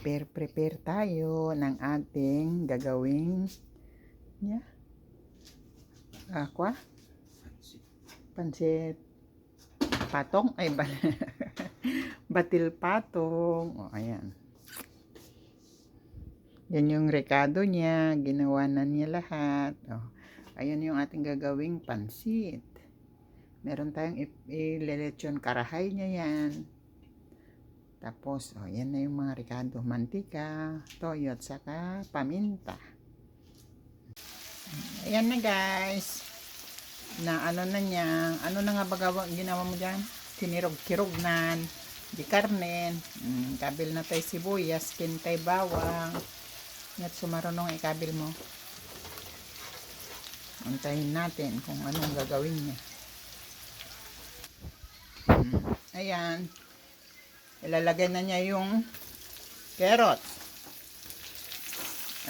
prepare prepare tayo ng ating gagawing yeah. Aqua? Pansit patong ay ba batil patong o ayan yan yung rekado niya ginawa na niya lahat o, ayan yung ating gagawing pansit meron tayong ilelechon karahay niya yan tapos o yan na yung mga rekado mantika toyo at saka paminta ayan na guys na ano na niya, ano na nga ba gawa, ginawa mo dyan? Kinirog-kirognan, di karnen, mm, kabil na tayo sibuyas, kintay bawang, at sumarunong ikabil mo. Antayin natin kung anong gagawin niya. Mm, Ayan. Ilalagay na niya yung carrot.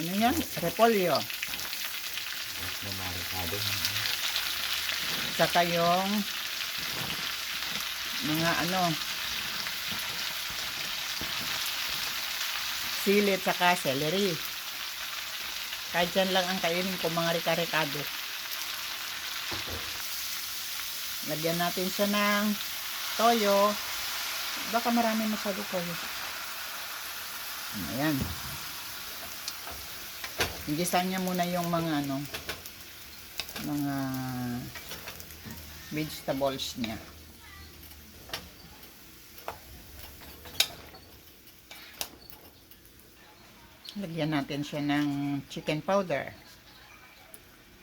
Ano yan? Repolyo. Saka yung mga ano sili saka celery. Kahit dyan lang ang kainin ko mga rika-rikado. Lagyan natin siya ng toyo. Baka marami masyado toyo. Ayan. Gisan niya muna yung mga ano mga vegetables niya. Lagyan natin siya ng chicken powder.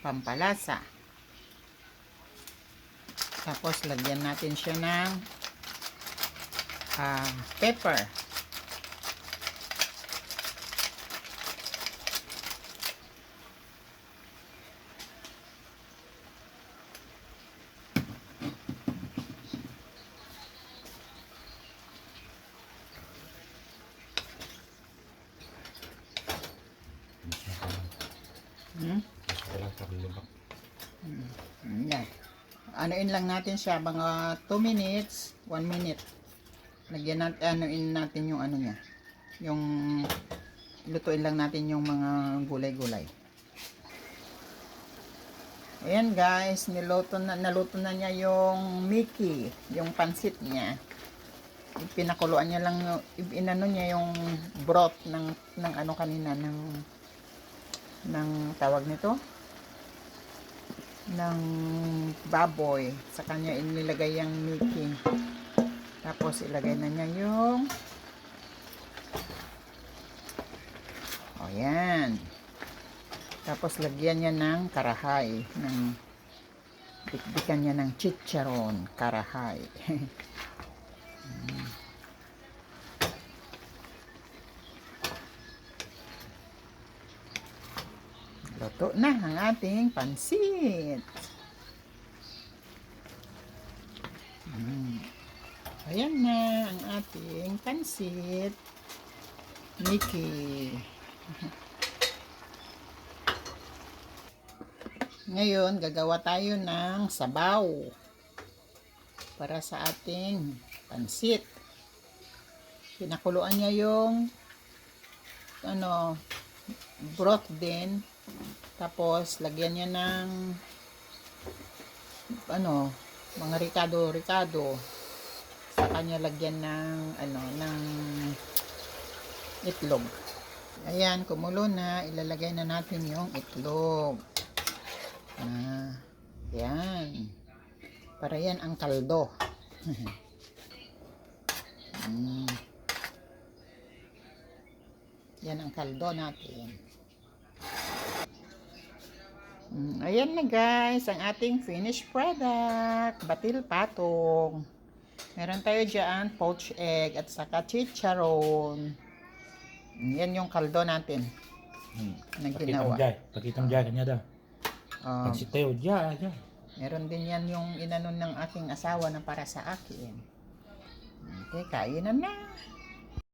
Pampalasa. Tapos lagyan natin siya ng ah, pepper. Hmm? Yan. Anoin lang natin siya mga 2 minutes, 1 minute. Lagyan natin anoin natin yung ano niya. Yung lutuin lang natin yung mga gulay-gulay. Ayan guys, niluto na naluto na niya yung Mickey, yung pansit niya. Pinakuluan niya lang inano niya yung broth ng ng ano kanina ng ng tawag nito ng baboy sa kanya inilagay yung Mickey tapos ilagay na niya yung o yan tapos lagyan niya ng karahay ng dikdikan niya ng chicharon karahay. Luto na ang ating pansit. Ayan na ang ating pansit. Mickey. Ngayon, gagawa tayo ng sabaw para sa ating pansit. Pinakuluan niya yung ano, broth din. Tapos, lagyan niya ng ano, mga ricado-ricado. Sa kanya lagyan ng ano, ng itlog. Ayan, kumulo na. Ilalagay na natin yung itlog. Ah, yan. Para yan ang kaldo. mm. Yan ang kaldo natin. Mm, ayan na guys, ang ating finished product. Batil patong. Meron tayo dyan, poached egg at saka chicharon. Yan yung kaldo natin Hmm. na ginawa. jay. Pakitang jay kanya daw. Um, Pag si Teo, jay, jay. meron din yan yung inanon ng aking asawa na para sa akin. Okay, kainan na.